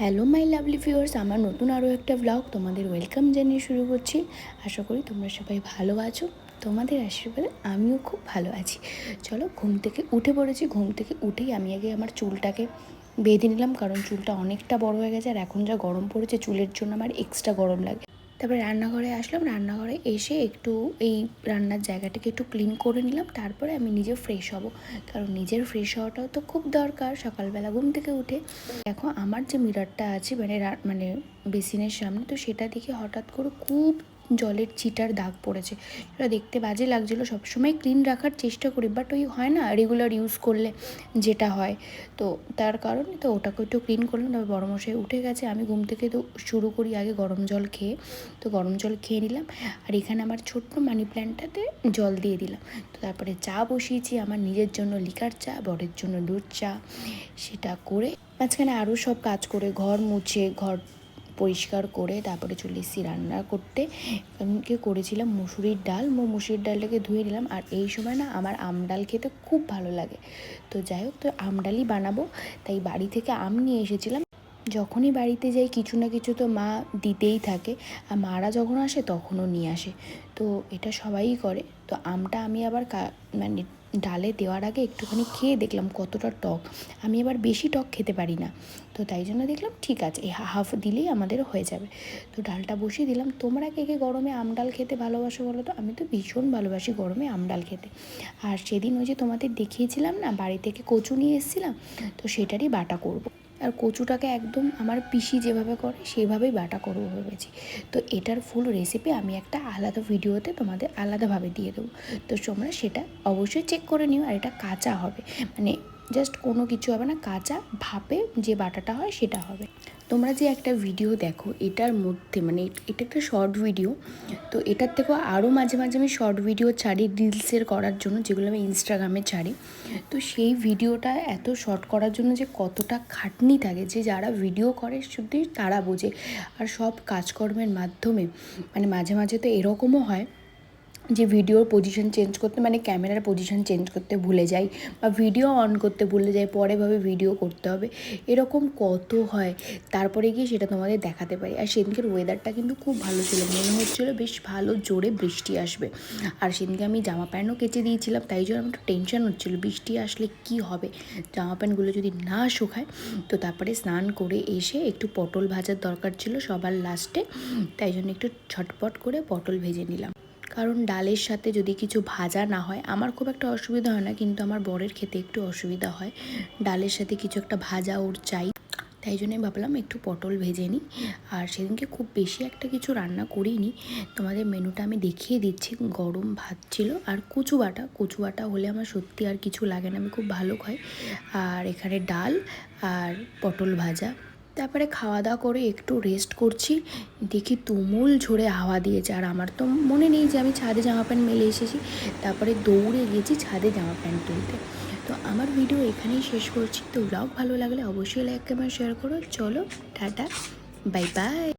Hello my lovely viewers, আমার নতুন আরও একটা ব্লগ তোমাদের ওয়েলকাম জানিয়ে শুরু করছি। আশা করি তোমরা সবাই ভালো আছো, তোমাদের আশীর্বাদে আমিও খুব ভালো আছি। চলো ঘুম থেকে উঠে পড়েছি, ঘুম থেকে উঠেই আমি আগে আমার চুলটাকে বেঁধে নিলাম, কারণ চুলটা অনেকটা বড় হয়ে গেছে, আর এখন যা গরম পড়েছে, চুলের জন্য আমার এক্সট্রা গরম লাগে। তারপরে রান্নাঘরে আসলাম, রান্নাঘরে এসে একটু এই রান্নার জায়গাটাকে একটু ক্লিন করে নিলাম, তারপরে আমি নিজে ফ্রেশ হব। কারণ নিজের ফ্রেশ হওয়াটাও তো খুব দরকার, সকালবেলা ঘুম থেকে উঠে। দেখো, আমার যে মিররটা আছে মানে মানে বেসিনের সামনে, তো সেটা দেখে হঠাৎ করে খুব জলের চিটার দাগ পড়েছে। সেটা দেখতে বাজে লাগছিল, সবসময় ক্লিন রাখার চেষ্টা করি বাট ওই হয় না রেগুলার ইউজ করলে যেটা হয়। তো তার কারণে তো ওটাকে একটু ক্লিন করলাম, তবে বড় মশাই উঠে গেছে, আমি ঘুম থেকে তো শুরু করি আগে গরম জল খেয়ে। তো গরম জল খেয়ে নিলাম, আর এখানে আমার ছোট্ট মানি প্ল্যান্টটাতে জল দিয়ে দিলাম। তো তারপরে চা বসিয়েছি, আমার নিজের জন্য লিকার চা, বরের জন্য দুধ চা, সেটা করে মাঝখানে আরও সব কাজ করে, ঘর মুছে, ঘর পরিষ্কার করে তারপরে চলে এসেছি রান্না করতে। এমনকি করেছিলাম? মুসুরির ডাল। মো মুসুরির ডালটাকে ধুয়ে নিলাম। আর এই সময় না আমার আম ডাল খেতে খুব ভালো লাগে। তো যাই হোক, তো আম ডালই বানাবো। তাই বাড়ি থেকে আম নিয়ে এসেছিলাম। যখনই বাড়িতে যাই, কিছু না কিছু তো মা দিতেই থাকে। আর মারা যখন আসে, তখনও নিয়ে আসে। তো এটা সবাই করে। তো আমটা আমি আবার মানে ডালে দেওয়ার আগে একটুখানি খেয়ে দেখলাম কতটা টক। আমি এবার বেশি টক খেতে পারি না। তো তাই জন্য দেখলাম, ঠিক আছে এই হাফ দিলেই আমাদের হয়ে যাবে। তো ডালটা বসিয়ে দিলাম। তোমরা কে কে গরমে আম ডাল খেতে ভালোবাসো বলো তো? আমি তো ভীষণ ভালোবাসি গরমে আম ডাল খেতে। আর সেদিন ওই যে তোমাদের দেখিয়েছিলাম না, বাড়ি থেকে কচু নিয়ে এসেছিলাম, তো সেটারই বাটা করব। আর কচুটাকে একদম আমার পিসি যেভাবে করে সেভাবেই বাটা করব ভেবেছি। তো এটার ফুল রেসিপি আমি একটা আলাদা ভিডিওতে তোমাদের আলাদাভাবে দিয়ে দেবো। তো তোমরা সেটা অবশ্যই চেক করে নিও আর এটা কাঁচা হবে। মানে জাস্ট কোনো কিছু হবে না, কাঁচা ভাপে যে বাটাটা হয় সেটা হবে। তোমরা যে একটা ভিডিও দেখো, এটার মধ্যে মানে এটা একটা শর্ট ভিডিও তো এটার থেকেও আরও মাঝে মাঝে আমি শর্ট ভিডিও ছাড়ি রিলসের করার জন্য, যেগুলো আমি ইনস্টাগ্রামে ছাড়ি। তো সেই ভিডিওটা এত শর্ট করার জন্য যে কতটা খাটনি থাকে যে যারা ভিডিও করে শুধুই তারা বোঝে। আর সব কাজকর্মের মাধ্যমে মানে মাঝে মাঝে তো এরকমও হয় যে ভিডিওর পজিশন চেঞ্জ করতে মানে ক্যামেরার পজিশন চেঞ্জ করতে ভুলে যাই বা ভিডিও অন করতে ভুলে যাই, পরে ভাবে ভিডিও করতে হবে, এরকম কত হয়? তারপরে গিয়ে সেটা তোমাদের দেখাতে পারি। আর সেদিনকের ওয়েদারটা কিন্তু খুব ভালো ছিল, মনে হচ্ছিল বেশ ভালো, জোরে বৃষ্টি আসবে। আর সেদিনকে আমি জামা প্যান্টও কেচে দিয়েছিলাম, তাই জন্য আমার টেনশন হচ্ছিল, বৃষ্টি আসলে কি হবে? জামা প্যান্টগুলো যদি না শুকায়, তো তারপরে স্নান করে এসে একটু পটল ভাজার দরকার ছিল সবার লাস্টে তাই জন্য একটু ছটপট করে পটল ভেজে নিলাম। কারণ ডালের সাথে যদি কিছু ভাজা না হয়, আমার খুব একটা অসুবিধা হয় না, কিন্তু আমার বরের খেতে একটু অসুবিধা হয়। ডালের সাথে কিছু একটা ভাজা ওর চাই। তাই জন্য ভাবলাম একটু পটল ভেজে নিই। আর সেদিনকে খুব বেশি একটা কিছু রান্না করিনি। তোমাদের মেনুটা আমি দেখিয়ে দিচ্ছি। গরম ভাত ছিল আর কচু বাটা। কচু বাটা হলে আমার সত্যি আর কিছু লাগে না, আমি খুব ভালো খাই। আর এখানে ডাল আর পটল ভাজা। তারপরে খাওয়া দাওয়া করে একটু রেস্ট করছি। দেখি তুমুল ঝরে হাওয়া দিয়েছে আর আমার তো মনে নেই যে আমি ছাদে জামা প্যান্ট মেলে এসেছি। তারপরে দৌড়ে গেছি ছাদে জামা প্যান্ট তুলতে। তো আমার ভিডিও এখানেই শেষ করছি। তো ব্লগ ভালো লাগলে অবশ্যই লাইক কমেন্ট শেয়ার করো। চলো, টাটা। Bye bye